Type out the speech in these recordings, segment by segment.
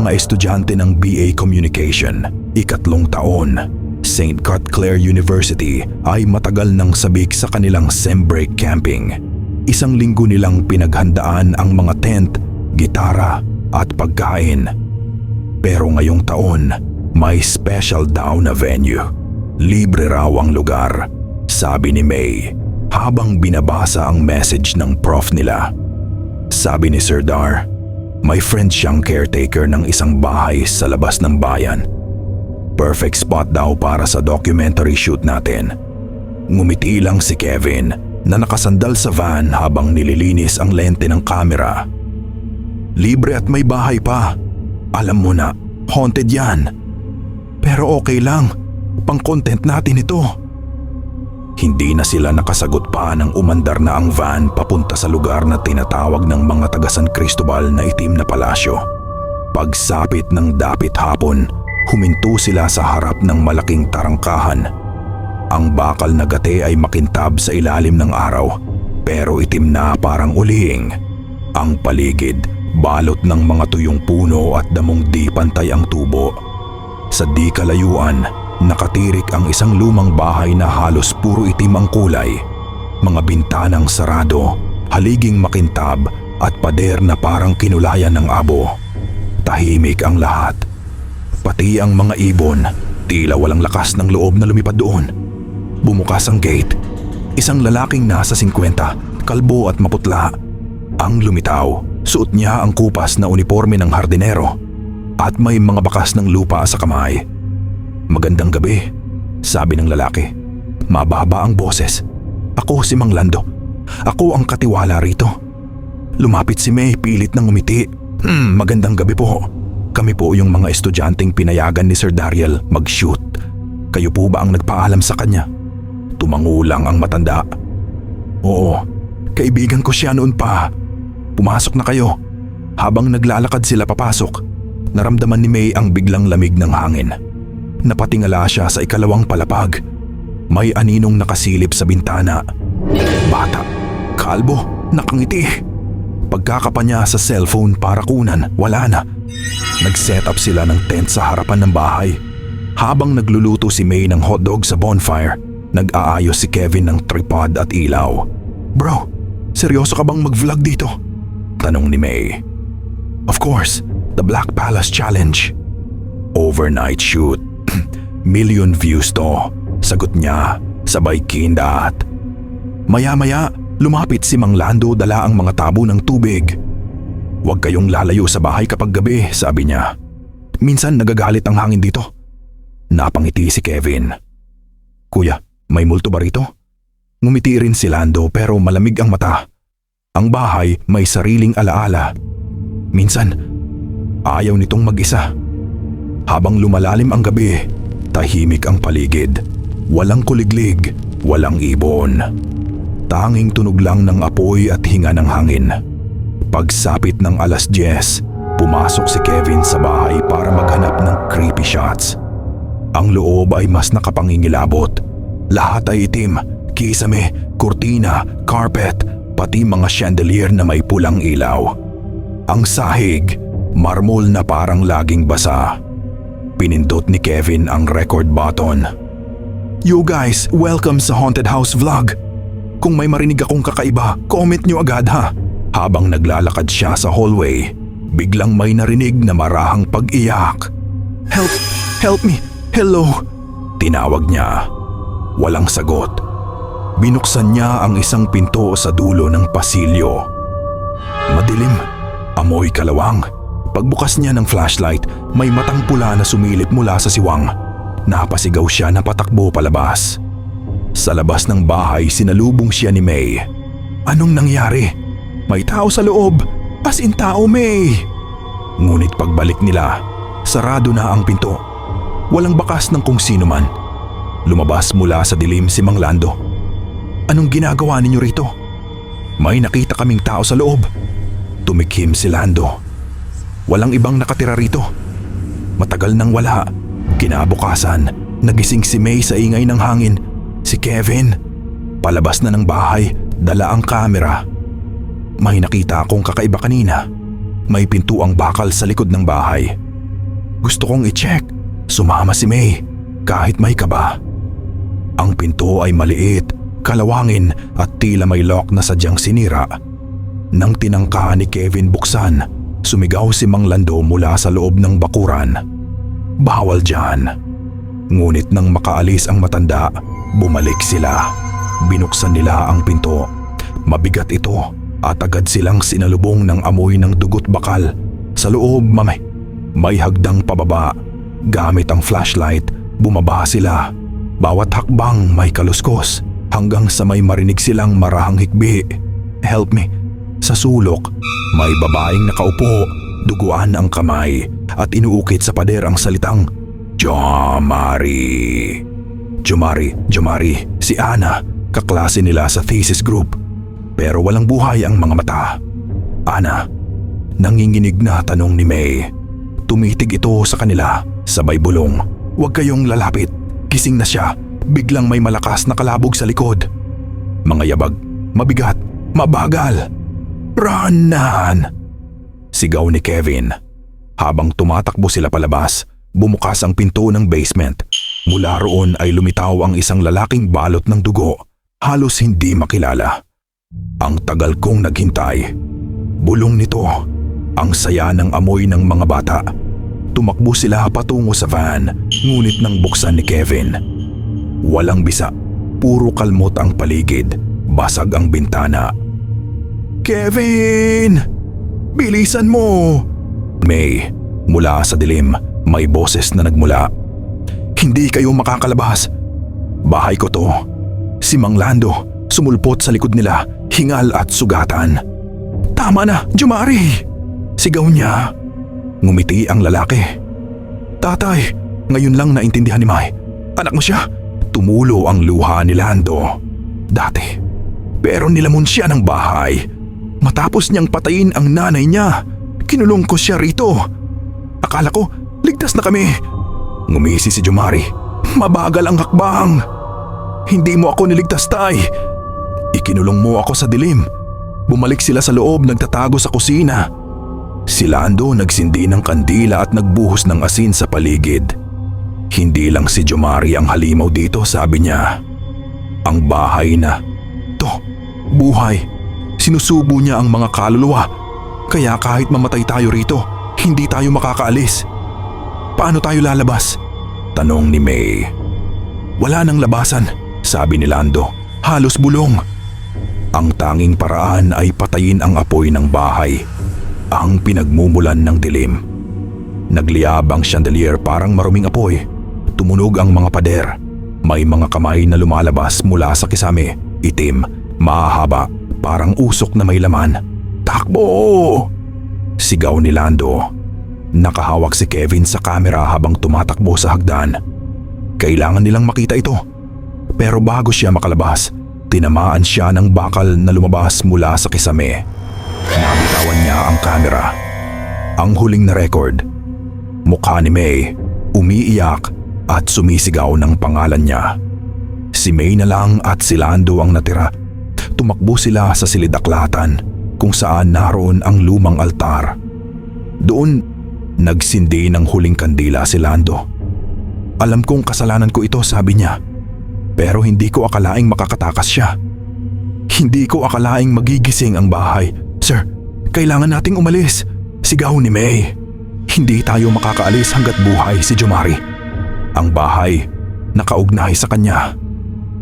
mga estudyante ng BA Communication, ikatlong taon, St. Clair University ay matagal nang sabik sa kanilang sem break camping. Isang linggo nilang pinaghandaan ang mga tent, gitara at pagkain. Pero ngayong taon, may special daw na venue. Libre raw ang lugar, sabi ni May habang binabasa ang message ng prof nila. Sabi ni Sir Dar, may friend siyang caretaker ng isang bahay sa labas ng bayan. Perfect spot daw para sa documentary shoot natin. Ngumiti lang si Kevin na nakasandal sa van habang nililinis ang lente ng kamera. Libre at may bahay pa. Alam mo na, haunted yan. Pero okay lang, pang content natin ito. Hindi na sila nakasagot pa nang umandar na ang van papunta sa lugar na tinatawag ng mga taga San Cristobal na itim na palasyo. Pagsapit ng dapit hapon, huminto sila sa harap ng malaking tarangkahan. Ang bakal na gate ay makintab sa ilalim ng araw, pero itim na parang ulihing. Ang paligid, balot ng mga tuyong puno at damong di pantay ang tubo. Sa di kalayuan, nakatirik ang isang lumang bahay na halos puro itim ang kulay. Mga bintanang sarado, haliging makintab at pader na parang kinulayan ng abo. Tahimik ang lahat. Pati ang mga ibon, tila walang lakas ng loob na lumipad doon. Bumukas ang gate. Isang lalaking nasa 50, kalbo at maputla. Ang lumitaw, suot niya ang kupas na uniforme ng hardinero at may mga bakas ng lupa sa kamay. Magandang gabi, sabi ng lalaki. Mababa ang boses. Ako si Mang Lando. Ako ang katiwala rito. Lumapit si May pilit ng umiti. Hmm, magandang gabi po. Kami po yung mga estudyanteng pinayagan ni Sir Dariel mag-shoot. Kayo po ba ang nagpaalam sa kanya? Tumangulang ang matanda. Oo, kaibigan ko siya noon pa. Pumasok na kayo. Habang naglalakad sila papasok, naramdaman ni May ang biglang lamig ng hangin. Napatingala siya sa ikalawang palapag. May aninong nakasilip sa bintana. Bata, kalbo, nakangiti. Pagkakapa niya sa cellphone para kunan, wala na. Nag-set up sila ng tent sa harapan ng bahay. Habang nagluluto si May ng hotdog sa bonfire, nag-aayos si Kevin ng tripod at ilaw. Bro, seryoso ka bang mag-vlog dito? Tanong ni May. Of course, the Black Palace Challenge. Overnight shoot. Million views to. Sagot niya, sabay kindat. Maya-maya, lumapit si Mang Lando dala ang mga tabo ng tubig. Huwag kayong lalayo sa bahay kapag gabi, sabi niya. Minsan nagagalit ang hangin dito. Napangiti si Kevin. Kuya, may multo ba rito? Ngumiti rin si Lando pero malamig ang mata. Ang bahay may sariling alaala. Minsan, ayaw nitong mag-isa. Habang lumalalim ang gabi, tahimik ang paligid. Walang kuliglig, walang ibon. Tanging tunog lang ng apoy at hinga ng hangin. Pagsapit ng alas 10, pumasok si Kevin sa bahay para maghanap ng creepy shots. Ang loob ay mas nakapangingilabot. Lahat ay itim, kisame, kurtina, carpet, pati mga chandelier na may pulang ilaw. Ang sahig, marmol na parang laging basa. Pinindot ni Kevin ang record button. You guys, welcome sa Haunted House Vlog. Kung may marinig akong kakaiba, comment nyo agad ha. Habang naglalakad siya sa hallway, biglang may narinig na marahang pag-iyak. Help! Help me! Hello! Tinawag niya. Walang sagot. Binuksan niya ang isang pinto sa dulo ng pasilyo. Madilim. Amoy kalawang. Pagbukas niya ng flashlight, may matang pula na sumilip mula sa siwang. Napasigaw siya na patakbo palabas. Sa labas ng bahay, sinalubong siya ni May. Anong nangyari? May tao sa loob. As in tao, May. Ngunit pagbalik nila, sarado na ang pinto. Walang bakas ng kung sino man. Lumabas mula sa dilim si Mang Lando. Anong ginagawa ninyo rito? May nakita kaming tao sa loob. Tumikhim si Lando. Walang ibang nakatira rito. Matagal nang wala. Kinabukasan, nagising si May sa ingay ng hangin. Si Kevin. Palabas na ng bahay, dala ang kamera. May nakita akong kakaiba kanina. May pintuang bakal sa likod ng bahay. Gusto kong i-check. Sumama si May kahit may kaba. Ang pinto ay maliit, kalawangin at tila may lock na sadyang sinira. Nang tinangka ni Kevin buksan, sumigaw si Mang Lando mula sa loob ng bakuran. Bawal dyan. Ngunit nang makaalis ang matanda, bumalik sila. Binuksan nila ang pinto. Mabigat ito at agad silang sinalubong ng amoy ng dugot bakal. Sa loob, mamay, may hagdang pababa. Gamit ang flashlight, bumaba sila. Bawat hakbang may kaluskos hanggang sa may marinig silang marahang hikbi. Help me. Sa sulok, may babaeng nakaupo, duguan ang kamay at inuukit sa pader ang salitang Jomari. Jomari, Jomari, si Ana, kaklase nila sa thesis group. Pero walang buhay ang mga mata. Ana, nanginginig na tanong ni May. Tumitig ito sa kanila, sabay bulong. Huwag kayong lalapit, gising na siya. Biglang may malakas na kalabog sa likod. Mga yabag, mabigat, mabagal. Ranan! Sigaw ni Kevin. Habang tumatakbo sila palabas, bumukas ang pinto ng basement. Mula roon ay lumitaw ang isang lalaking balot ng dugo. Halos hindi makilala. Ang tagal kong naghintay. Bulong nito. Ang saya ng amoy ng mga bata. Tumakbo sila patungo sa van, ngunit nang buksan ni Kevin. Walang bisa, puro kalmot ang paligid, basag ang bintana. Kevin! Bilisan mo! May, mula sa dilim, may boses na nagmula. Hindi kayo makakalabas. Bahay ko to. Si Mang Lando, sumulpot sa likod nila, hingal at sugatan. Tama na, Jumari! Sigaw niya. Ngumiti ang lalaki. Tatay, ngayon lang naintindihan ni May. Anak mo siya? Tumulo ang luha ni Lando. Dati. Pero nilamon siya ng bahay. Matapos niyang patayin ang nanay niya, kinulong ko siya rito. Akala ko, ligtas na kami. Ngumisi si Jumari. Mabagal ang hakbang. Hindi mo ako niligtas, tay. Ikinulong mo ako sa dilim. Bumalik sila sa loob nagtatago sa kusina. Si Lando nagsindi ng kandila at nagbuhos ng asin sa paligid. Hindi lang si Jomari ang halimaw dito sabi niya. Ang bahay na. To, buhay. Sinusubo niya ang mga kaluluwa. Kaya kahit mamatay tayo rito, hindi tayo makakaalis. Paano tayo lalabas? Tanong ni May. Wala nang labasan, sabi ni Lando. Halos bulong. Ang tanging paraan ay patayin ang apoy ng bahay. Ang pinagmumulan ng dilim. Nagliyab ang chandelier parang maruming apoy. Tumunog ang mga pader. May mga kamay na lumalabas mula sa kisame. Itim, mahahaba, parang usok na may laman. Takbo! Sigaw ni Lando. Nakahawak si Kevin sa kamera habang tumatakbo sa hagdan. Kailangan nilang makita ito. Pero bago siya makalabas, tinamaan siya ng bakal na lumabas mula sa kisame. Nabitawan niya ang kamera. Ang huling na record. Mukha ni May, umiiyak at sumisigaw ng pangalan niya. Si May na lang at si Lando ang natira. Tumakbo sila sa silidaklatan kung saan naroon ang lumang altar. Doon, nagsindi ng huling kandila si Lando. Alam kong kasalanan ko ito sabi niya. Pero hindi ko akalaing makakatakas siya. Hindi ko akalaing magigising ang bahay. Sir, kailangan nating umalis. Sigaw ni May. Hindi tayo makakaalis hanggat buhay si Jomari. Ang bahay, nakaugnay sa kanya.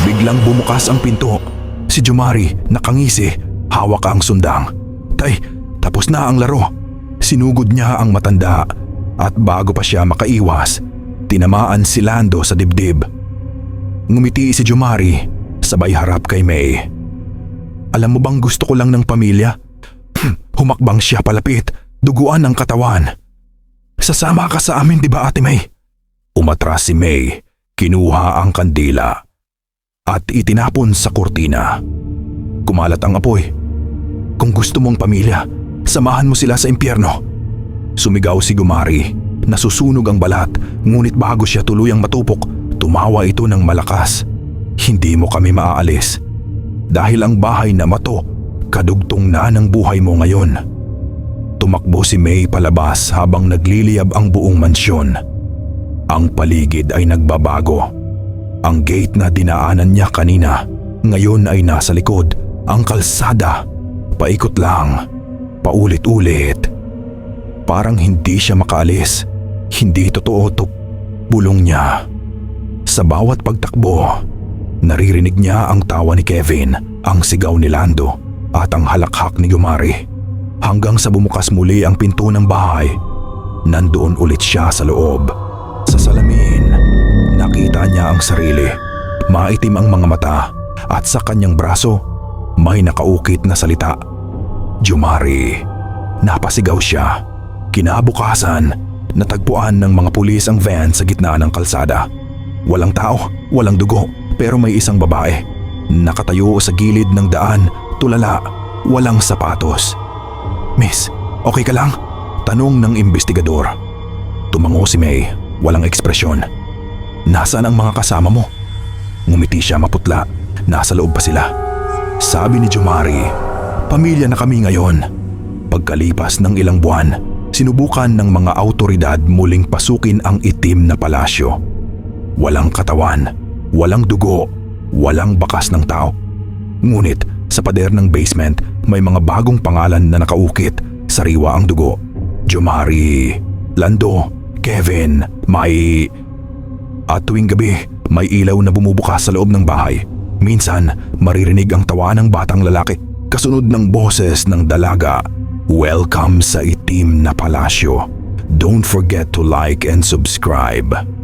Biglang bumukas ang pinto. Si Jomari, nakangisi, hawak ang sundang. Tay, tapos na ang laro. Sinugod niya ang matanda at bago pa siya makaiwas, tinamaan si Lando sa dibdib. Ngumiti si Jomari, sabay harap kay May. Alam mo bang gusto ko lang ng pamilya? Humakbang siya palapit, duguan ang katawan. Sasama ka sa amin di ba ate May? Umatras si May, kinuha ang kandila at itinapon sa kurtina. Kumalat ang apoy. Kung gusto mong pamilya, samahan mo sila sa impyerno. Sumigaw si Gumari, nasusunog ang balat ngunit bago siya tuluyang matupok, tumawa ito ng malakas. Hindi mo kami maaalis dahil ang bahay na mato kadugtong na ng buhay mo ngayon. tumakbo si May palabas habang nagliliyab ang buong mansyon. Ang paligid ay nagbabago. Ang gate na dinaanan niya kanina, ngayon ay nasa likod. Ang kalsada, paikot lang, paulit-ulit. Parang hindi siya makaalis. Hindi totoo to bulong niya. Sa bawat pagtakbo, naririnig niya ang tawa ni Kevin, ang sigaw ni Lando at ang halakhak ni Gumari. Hanggang sa bumukas muli ang pinto ng bahay, nandoon ulit siya sa loob. Nakita niya ang sarili. Maitim ang mga mata at sa kanyang braso, may nakaukit na salita. Jumari. Napasigaw siya. Kinabukasan, natagpuan ng mga pulis ang van sa gitna ng kalsada. Walang tao, walang dugo, pero may isang babae. Nakatayo sa gilid ng daan, tulala, walang sapatos. Miss, okay ka lang? Tanong ng investigador. Tumango si May, walang ekspresyon. Nasaan ang mga kasama mo? Ngumiti siya maputla, nasa loob pa sila. Sabi ni Jumari, pamilya na kami ngayon. Pagkalipas ng ilang buwan, sinubukan ng mga autoridad muling pasukin ang itim na palasyo. Walang katawan, walang dugo, walang bakas ng tao. Ngunit sa pader ng basement may mga bagong pangalan na nakaukit, sariwa ang dugo. Jomari, Lando, Kevin, may... At tuwing gabi, may ilaw na bumubukas sa loob ng bahay. Minsan, maririnig ang tawa ng batang lalaki, kasunod ng boses ng dalaga. Welcome sa itim na palasyo. Don't forget to like and subscribe.